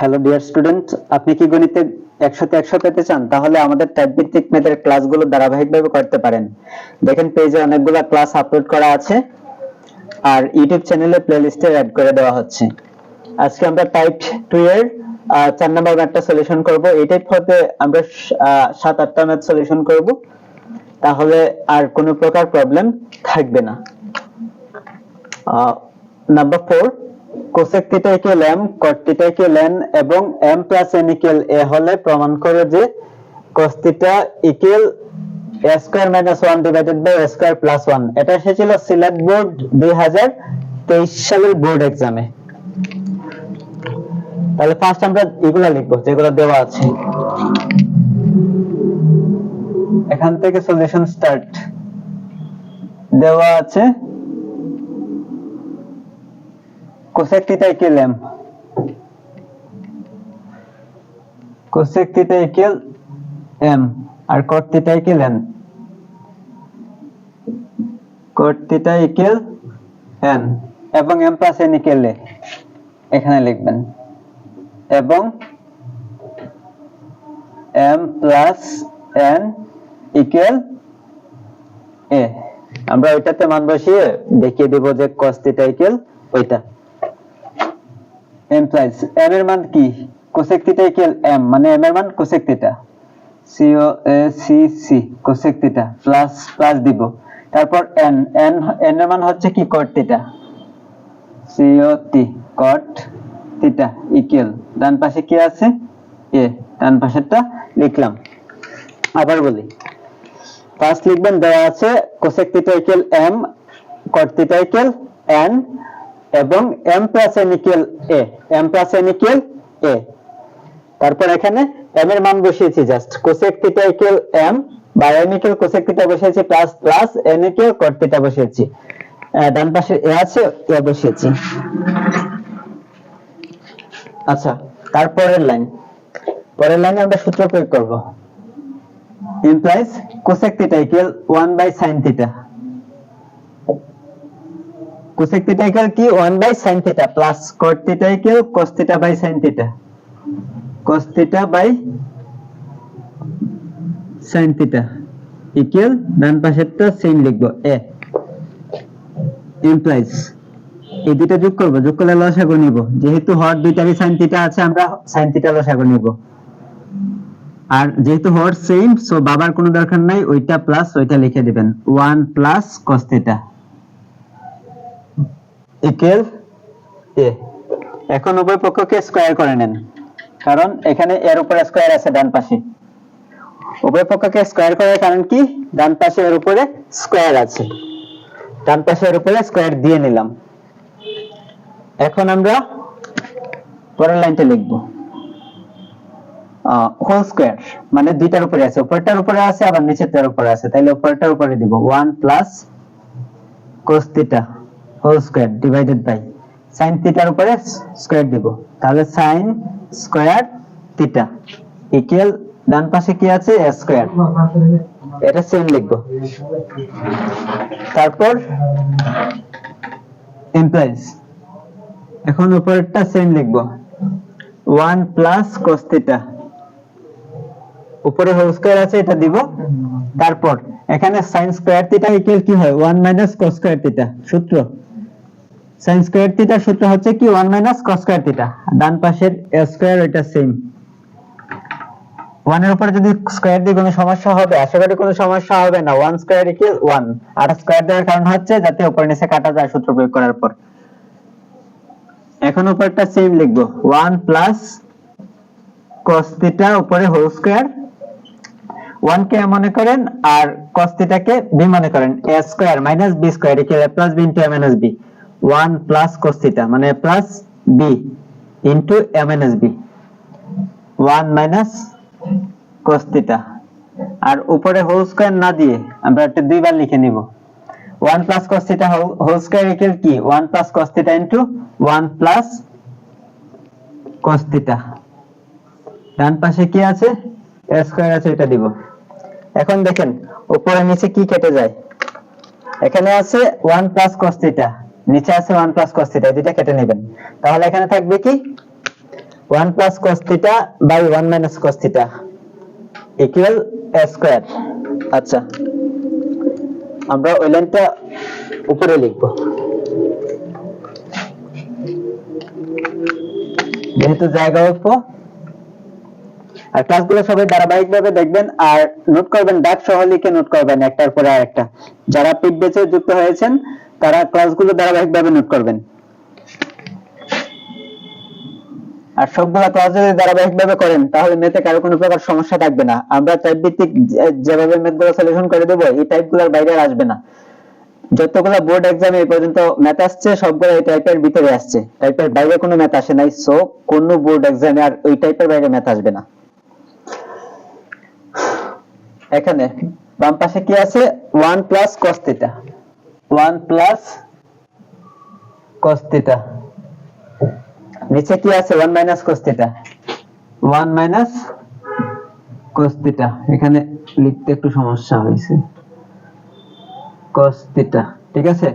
Hello dear student আপনি কি গণিতে একশোতে একশো পেতে চান? তাহলে আমাদের টাইপ ভিত্তিক ম্যাথের ক্লাসগুলো ধারাবাহিকভাবে করতে পারেন। দেখেন পেজে অনেকগুলো ক্লাস আপলোড করা আছে, আর ইউটিউব চ্যানেলে প্লেলিস্টে অ্যাড করে দেওয়া হচ্ছে। আজকে আমরা টাইপ টু এর চার নম্বর ম্যাথটা সলিউশন করব। এই টাইপ হতে আমরা সাত, আটটা ম্যাথ সলিউশন করব। তাহলে আর কোনো প্রকার প্রবলেম থাকবে না। Number four cosec theta equal m cot theta equal n এবং m plus n equal a হলে প্রমাণ করে যে cos theta equal a square minus one divided by a square plus one এটা এসেছিল সিলেট বোর্ড দুই হাজার তেইশ সালের বোর্ড এক্সামে তাহলে ফার্স্ট আমরা এগুলা লিখব, যেগুলো দেওয়া আছে। এখান থেকে সলিউশন স্টার্ট দেওয়া আছে। Cosec theta equal m cosec theta equal m আর cot theta equal n cot theta equal n এবং m plus n equal এখানে লিখবেন এবং m plus n equal a আমরা ওইটাতে মান বসিয়ে দেখিয়ে দেব যে cos theta equal ওইটা প্লাস m এর মান কি? cosec থিটা ইকুয়াল m মানে m এর মান cosec theta o a c c, cosec theta plus plus দিব। তারপর n n n এর মান হচ্ছে কি? cot theta o t, cot theta equal ডান পাশে কি আছে? A, ডান পাশেরটা লিখলাম। আবার বলি। ফার্স্ট লিখবেন, দেওয়া আছে cosec theta equal m, cot theta equal n এবং প্লাস n ইকুয়াল a তারপর এখানে m এর মান বসিয়েছি just cosec theta equal m বা m ইকুয়াল cosec থিটা বসিয়েছি প্লাস প্লাস n ইকুয়াল cot থিটা বসিয়েছি। ডান পাশে এ আছে এ বসিয়েছি। আচ্ছা তারপরের লাইন পরের লাইনে আমরা সূত্র প্রয়োগ করব। Implies cosec theta equal 1 by sin theta cosec theta equal কি 1 by sin theta plus cot theta equal cos theta by sin theta cos theta by sin theta equal ডান পাশেরটা sin লিখব a implies এই দুইটা যোগ করব যোগ করলে লসাগু নিব যেহেতু হর দুইটারই sin theta আছে আমরা sin theta লসাগু নিব আর যেহেতু হর সেম সো বাবার কোনো দরকার নাই ওইটা প্লাস ওইটা লিখে দিবেন 1 plus cos theta equal a এখন উভয় পক্ষকে স্কয়ার করে নেন, কারণ এখানে এর উপরে স্কয়ার আছে ডান পাশে। উভয় পক্ষকে স্কয়ার করার কারণ কি? ডান পাশে এর উপরে স্কয়ার আছে। ডান পাশে এর উপরে স্কয়ার দিয়ে নিলাম। এখন আমরা পরের লাইনটা লিখব। হোল স্কয়ার মানে দুইটার উপরে আছে। উপরটার উপরে আছে, আবার নিচেরটার উপরে আছে। তাইলে উপরটার উপরে দিব। 1 plus cos theta whole square divided by sin থিটার উপরে স্কয়ার দিব। তাহলে sin স্কয়ার থিটা ইকুয়াল ডান পাশে কি আছে? a স্কয়ার এটা সেম লিখব। তারপর ইমপ্লাইজ এখন উপরেরটা সেম লিখব। 1 প্লাস cos থিটা উপরে হোল স্কয়ার আছে, এটা দিব। তারপর এখানে sin স্কয়ার থিটা ইকুয়াল কি হয়? 1 মাইনাস cos স্কয়ার থিটা সূত্র। Sin স্কয়ার থিটা সূত্র হচ্ছে কি? 1 মাইনাস cos স্কয়ার থিটা ডান পাশের স্কয়ার ওইটা সেম 1 এর উপরে যদি স্কয়ার দিয়ে কোনো সমস্যা হবে, আশা করি কোনো সমস্যা হবে না। 1 স্কয়ার ইকুয়াল 1 আর স্কয়ার দেওয়ার কারণ হচ্ছে যাতে উপরে নিচে কাটা যায় সূত্র প্রয়োগ করার পর। এখন উপরটা সেম লিখব। 1 প্লাস cos থিটা উপরে হোল স্কয়ার 1 কে মনে করেন আর cos থিটা কে b মনে করেন। a square minus b square equal plus b into a minus b 1 plus cos theta মানে plus b into a minus b 1 minus cos theta আর উপরে হোল স্কয়ার না দিয়ে আমরা এটা দুইবার লিখে নিব। 1 plus cos theta whole square equal কি? 1 plus cos theta into 1 plus cos theta ডান পাশে কি আছে? a স্কয়ার আছে, এটা দিব। এখন দেখেন, উপরে নিচে কি কেটে যায়? এখানে আছে 1 প্লাস cos থিটা নিচে আছে 1 প্লাস cos থিটা দুইটা কেটে নেবেন। তাহলে এখানে থাকবে কি? One plus cos theta by one minus cos theta equal square আচ্ছা আমরা ওই লাইনটা উপরে লিখব। যেহেতু জায়গা অল্প, আর ক্লাসগুলো সবাই ধারাবাহিকভাবে দেখবেন, আর নোট করবেন, ডাক সহ লিখে নোট করবেন, একটার পরে আরেকটা। যারা পিক বেচে যুক্ত হয়েছেন তারা ক্লাসগুলো ধারাবাহিকভাবে নোট করবেন। আর সবগুলা ক্লাস যদি ধারাবাহিকভাবে করেন, তাহলে মেথে কারও কোনো প্রকার সমস্যা থাকবে না। আমরা টাইপ ভিত্তিক যেভাবে ম্যাথগুলো সলিউশন করে দেবো, এই টাইপগুলোর বাইরে আসবে না। যতগুলো বোর্ড এক্সামে এই পর্যন্ত ম্যাথ আসছে, সবগুলো এই টাইপের ভিতরে আসছে। টাইপের বাইরে কোনো ম্যাথ আসে নাই সো কোন বোর্ড এক্সামে আর ওই টাইপের বাইরে ম্যাথ আসবে না। এখানে বাম পাশে কি আছে? One plus cos theta one plus cos theta নিচে কি আছে? One minus cos theta one minus cos theta এখানে লিখতে একটু সমস্যা হয়েছে। কস্তিটা ঠিক আছে?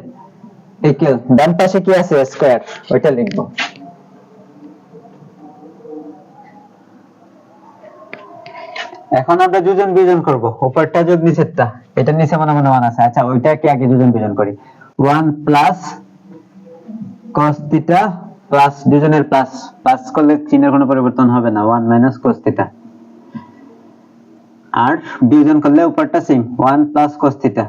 ডান পাশে কি আছে? স্কোয়ার ওইটা লিখব। এখন আমরা যোজন বিয়োজন করব। উপরটা যোগ, নিচেরটা। এটা নিচে মনে মনে আছে। আচ্ছা ওইটাকে আগে যোজন বিয়োজন করি? One plus cos theta plus দুজনের প্লাস। প্লাস করলে চিহ্নের কোনো পরিবর্তন হবে না। ওয়ান মাইনাস cos থিটা আর বিয়োজন করলে উপরটা same one plus cos theta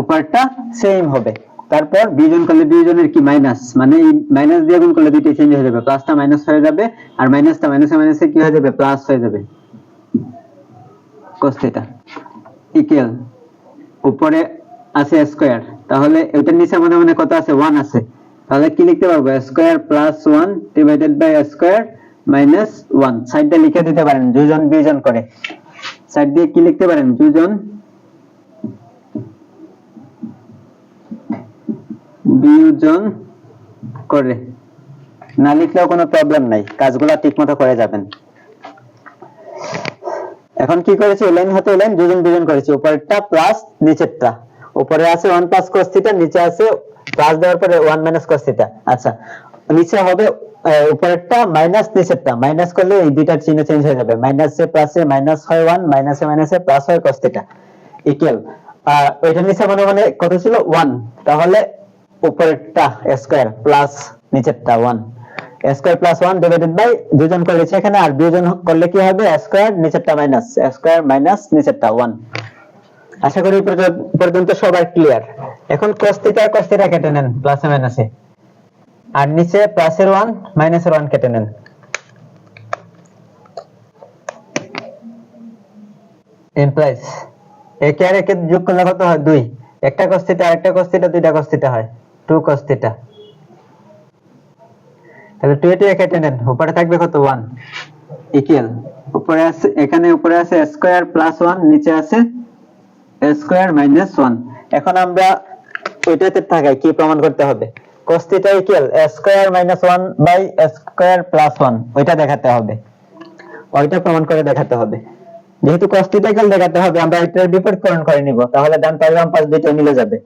উপরটা সেম হবে। তারপর বিয়োজন করলে বিয়োজনের কি মাইনাস মানে মাইনাস দিয়ে গুণ করলে দুইটাই চেঞ্জ হয়ে যাবে। প্লাসটা মাইনাস হয়ে যাবে। আর মাইনাসটা মাইনাসে মাইনাসে কি হয়ে যাবে? প্লাস হয়ে যাবে। Cos থিটা ইকুয়াল উপরে আছে স্কয়ার তাহলে এটার নিচে কত আছে? 1 আছে। তাহলে কি লিখতে পারব? Square plus 1 divided by square minus 1 সাইডটা লিখে দিতে পারেন যোজন বিয়োজন করে। সাইড দিয়ে কি লিখতে পারেন? বিয়োজন করে। না লিখলেও কোনো প্রবলেম নাই। কাজগুলো ঠিকমতো করে যাবেন। এখন কি করেছি? লাইন হতে লাইন, দুজন দুজন করেছি। উপরেরটা প্লাস নিচেরটা। উপরে আছে ওয়ান প্লাস cos থিটা নিচে আছে প্লাস দেওয়ার পরে ওয়ান মাইনাস cos থিটা আচ্ছা নিচে হবে উপরেরটা মাইনাস নিচেরটা। মাইনাস করলে এই দুইটার চিহ্ন চেঞ্জ হয়ে যাবে। মাইনাসে প্লাসে মাইনাস হয় ওয়ান মাইনাসে মাইনাসে প্লাস হয় cos থিটা ইকুয়াল ওইটা নিচে মনে মনে কত ছিল? ওয়ান তাহলে উপরেরটা স্কয়ার প্লাস নিচেরটা one square plus one divided by দুজন করেছে এখানে, আর দুজন করলে কি হবে? স্কয়ার নিচেরটা মাইনাস স্কয়ার মাইনাস নিচেরটা ওয়ান আশা করি পর্যন্ত- সবার ক্লিয়ার এখন cos থিটা আর cos কেটে নেন প্লাসে মাইনাসে আর নিচে প্লাসের ওয়ান মাইনাসের ওয়ান কেটে নেন। এমপ্লয়েজ একে আর একে যোগ করলে কত হয়? দুই। একটা cos থিটা আরেকটা cos থিটা দুইটা cos থিটা হয়। টু cos থিটা তাহলে টু এটি কেটে নেন। উপরে থাকবে কত? ওয়ান ইকুয়াল উপরে আছে, এখানে উপরে আছে স্কয়ার প্লাস ওয়ান নিচে আছে স্কয়ার মাইনাস ওয়ান এখন আমরা ওইটাতে থাকায় কি প্রমাণ করতে হবে? cos theta equal square minus one by square plus one ওইটা দেখাতে হবে। ওইটা প্রমাণ করে দেখাতে হবে। যেহেতু cos থিটা ইকুয়াল দেখাতে হবে, আমরা এটার বিপরীতকরণ করে নিব। তাহলে ডান পাশ, বাম পাশ দুইটা মিলে যাবে।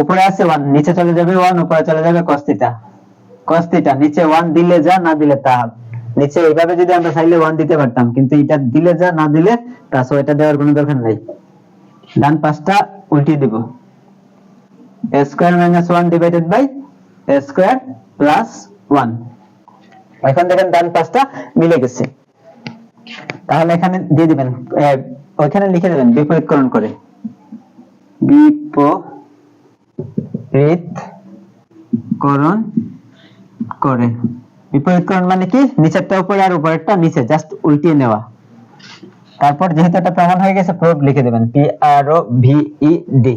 উপরে আছে ওয়ান নিচে চলে যাবে ওয়ান উপরে চলে যাবে cos থিটা থিটা নিচে ওয়ান দিলে যা, না দিলে তা। নিচে এইভাবে যদি আমরা চাইলে ওয়ান দিতে পারতাম, কিন্তু এটা দিলে যা, না দিলে তা সো এটা দেওয়ার কোনো দরকার নাই। ডান পাশটা উল্টিয়ে দিব। A square minus one divided by a square plus one এখন দেখেন ডান পাশটা মিলে গেছে। তাহলে এখানে দিয়ে দিবেন ওইখানে লিখে দেবেন, বিপরীতকরণ করে। বিপরীতকরণ করে। বিপরীতকরণ মানে কি? নিচেরটা উপরে আর উপরেরটা নিচে জাস্ট উল্টিয়ে নেওয়া। তারপর যেহেতু এটা প্রমাণ হয়ে গেছে প্রুফ লিখে দেবেন। P R O V E D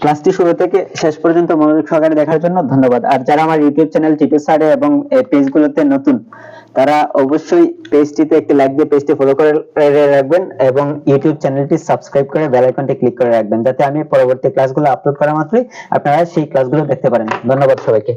ক্লাসটি শুরু থেকে শেষ পর্যন্ত মনোযোগ সহকারে দেখার জন্য ধন্যবাদ। আর যারা আমার ইউটিউব চ্যানেল টিটু সারে এবং পেজগুলোতে নতুন, তারা অবশ্যই পেজটিতে একটি লাইক দিয়ে পেজটি ফলো করে রাখবেন এবং ইউটিউব চ্যানেলটি সাবস্ক্রাইব করে বেল আইকনটি ক্লিক করে রাখবেন, যাতে আমি পরবর্তী ক্লাসগুলো আপলোড করা মাত্রই আপনারা সেই ক্লাসগুলো দেখতে পারেন। ধন্যবাদ সবাইকে।